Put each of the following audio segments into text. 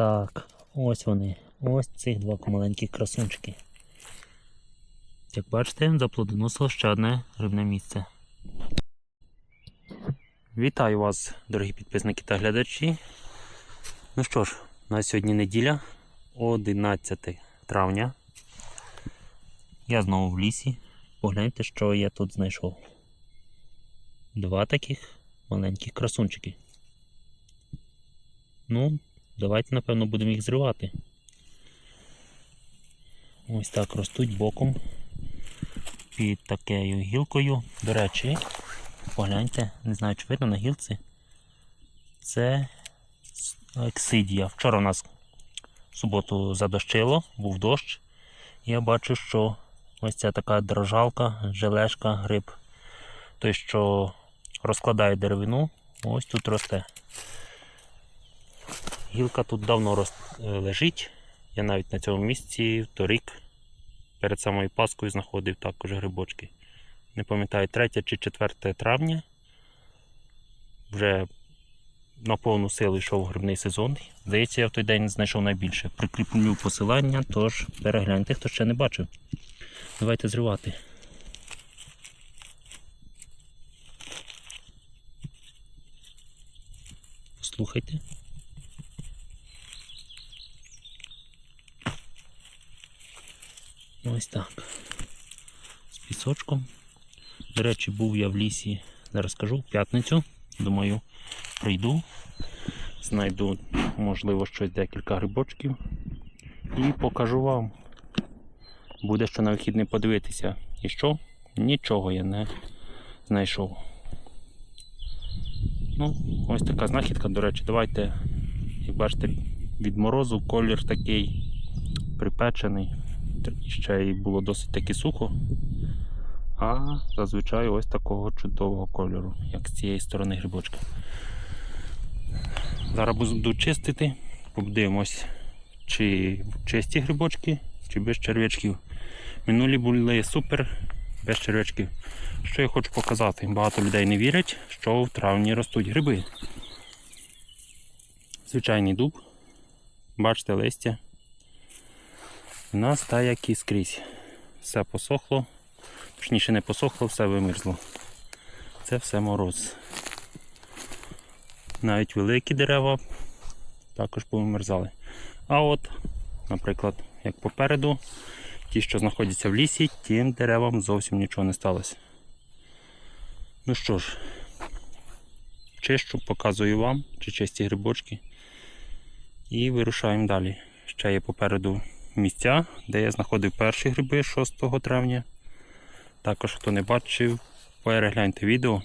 Так, ось вони. Ось цих два маленьких красунчики. Як бачите, заплодоносило ще одне рибне місце. Вітаю вас, дорогі підписники та глядачі. Ну що ж, на сьогодні неділя, 11 травня. Я знову в лісі. Погляньте, що я тут знайшов. Два таких маленьких красунчики. Ну, давайте, напевно, будемо їх зривати. Ось так ростуть боком під такою гілкою. До речі, погляньте, не знаю, чи видно на гілці. Це ексидія. Вчора у нас в суботу задощило, був дощ. Я бачу, що ось ця така дрожалка, желешка, гриб. Той, що розкладає деревину, ось тут росте. Гілка тут давно роз... е, лежить. Я навіть на цьому місці торік перед самою Паскою знаходив також грибочки. Не пам'ятаю, 3 чи 4 травня. Вже на повну силу йшов грибний сезон. Здається, я в той день знайшов найбільше. Прикріплю посилання, тож перегляньте, хто ще не бачив. Давайте зривати. Послухайте. Ось так. З пісочком. До речі, був я в лісі, зараз скажу, в п'ятницю. Думаю, прийду, знайду, можливо, щось декілька грибочків і покажу вам. Буде що на вихідний подивитися. І що? Нічого я не знайшов. Ну, ось така знахідка, до речі, давайте, як бачите, від морозу колір такий припечений. Ще й було досить таки сухо. А зазвичай ось такого чудового кольору, як з цієї сторони грибочка. Зараз буду чистити, подивимось, чи чисті грибочки, чи без черв'ячків. Минулі були супер, без черв'ячків. Що я хочу показати? Багато людей не вірять, що в травні ростуть гриби. Звичайний дуб. Бачите листя. У нас та як і скрізь. Все посохло. Точніше не посохло, все вимерзло. Це все мороз. Навіть великі дерева також повимерзали. А от, наприклад, як попереду, ті, що знаходяться в лісі, тим деревам зовсім нічого не сталося. Ну що ж, чищу, показую вам, чи чисті грибочки. І вирушаємо далі. Ще є попереду місця, де я знаходив перші гриби 6 травня. Також, хто не бачив, перегляньте відео.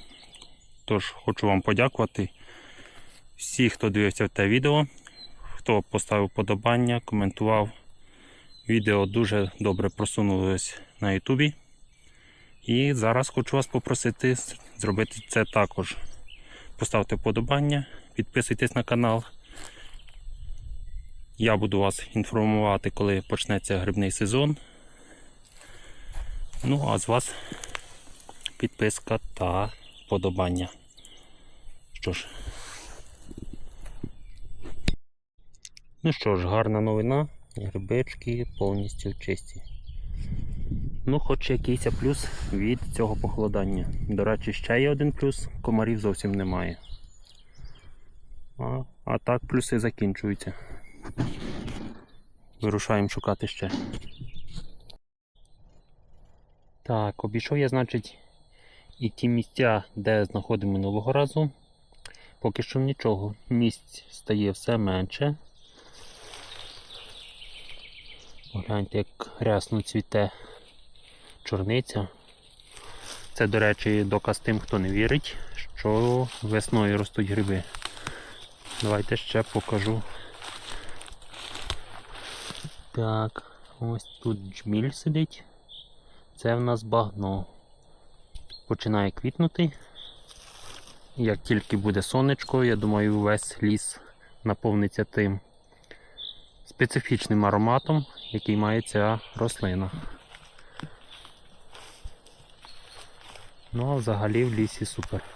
Тож хочу вам подякувати. Всі, хто дивився те відео, хто поставив подобання, коментував. Відео дуже добре просунулось на Ютубі. І зараз хочу вас попросити зробити це також. Поставте вподобання, підписуйтесь на канал. Я буду вас інформувати, коли почнеться грибний сезон. Ну, а з вас підписка та вподобання. Що ж. Ну що ж, гарна новина. Грибички повністю чисті. Ну, хоч якийсь плюс від цього похолодання. До речі, ще є один плюс, комарів зовсім немає. А, а так плюси закінчуються. Вирушаємо шукати ще. Так, обійшов я, значить, і ті місця, де знаходимо минулого разу. Поки що нічого. Місць стає все менше. Погляньте, як рясно цвіте чорниця. Це, до речі, доказ тим, хто не вірить, що весною ростуть гриби. Давайте ще покажу. Так, ось тут джміль сидить. Це в нас багно. Починає квітнути. Як тільки буде сонечко, я думаю, весь ліс наповниться тим специфічним ароматом, який має ця рослина. Ну а взагалі в лісі супер.